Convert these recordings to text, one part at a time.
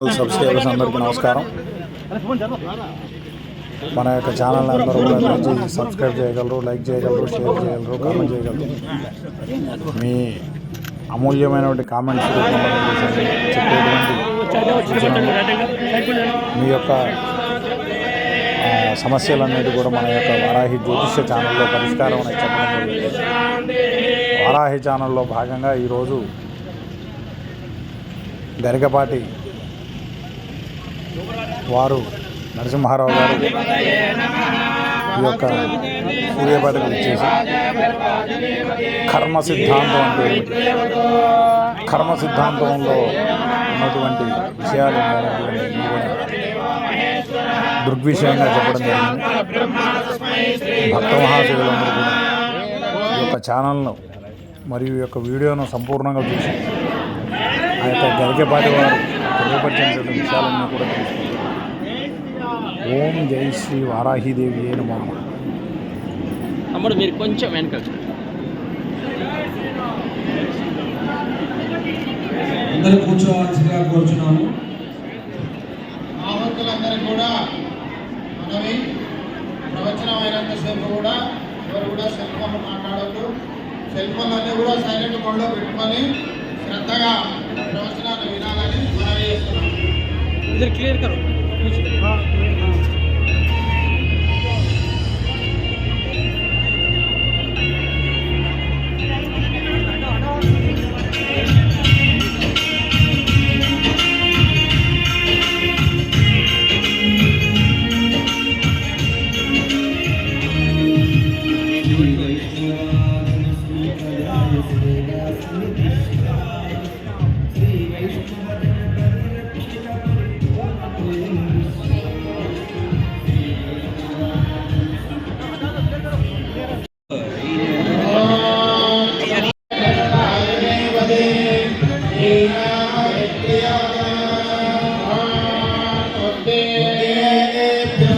Subscribers అందరికీ నమస్కారం. మన యొక్క ఛానల్ అందరూ కూడా సబ్స్క్రైబ్ చేయగలరు లైక్ చేయగలరు షేర్ చేయగలరు కామెంట్ చేయగలరు. మీ అమూల్యమైనటువంటి కామెంట్స్ చెప్పేటువంటి మీ యొక్క సమస్యలన్నిటి కూడా మన యొక్క వారాహి జ్యోతిష్య ఛానల్లో పరిష్కారం అనేది చెప్పడం జరుగుతుంది వారాహి ఛానల్లో భాగంగా ఈరోజు గరికపాటి వారు నరసింహారావు గారు ఈ యొక్క సూర్యపేటకు ఇచ్చేసి కర్మ సిద్ధాంతం అంటే కర్మ సిద్ధాంతంలో ఉన్నటువంటి విషయాలు దృగ్విషయంగా చెప్పడం జరిగింది. భక్త మహాశివులందరూ కూడా ఈ యొక్క ఛానల్ను మరియు ఈ యొక్క వీడియోను సంపూర్ణంగా చూసి ఆ యొక్క గరికపాటి వారు తెలియపరిచినటువంటి విషయాలన్నీ కూడా తెలుసుకుంటారు ఓం జై శ్రీ వారాహిదేవి అయిన నమః. తమ్ముడు మీరు కొంచెం వెనక అందరూ కూర్చోవాల్సిందిగా కోరుచున్నాము ఆహుతులందరికీ కూడా మనవి ప్రవచనం అయినంతసేపు కూడా ఎవరు కూడా సెల్ ఫోన్ మాట్లాడద్దు. సెల్ ఫోన్లన్నీ కూడా సైలెంట్ మోడ్లో పెట్టుకొని శ్రద్ధగా ప్రవచనాన్ని వినాలని మనవి చేస్తున్నాం. ఇద్దరు క్లియర్ కరో?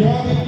jovem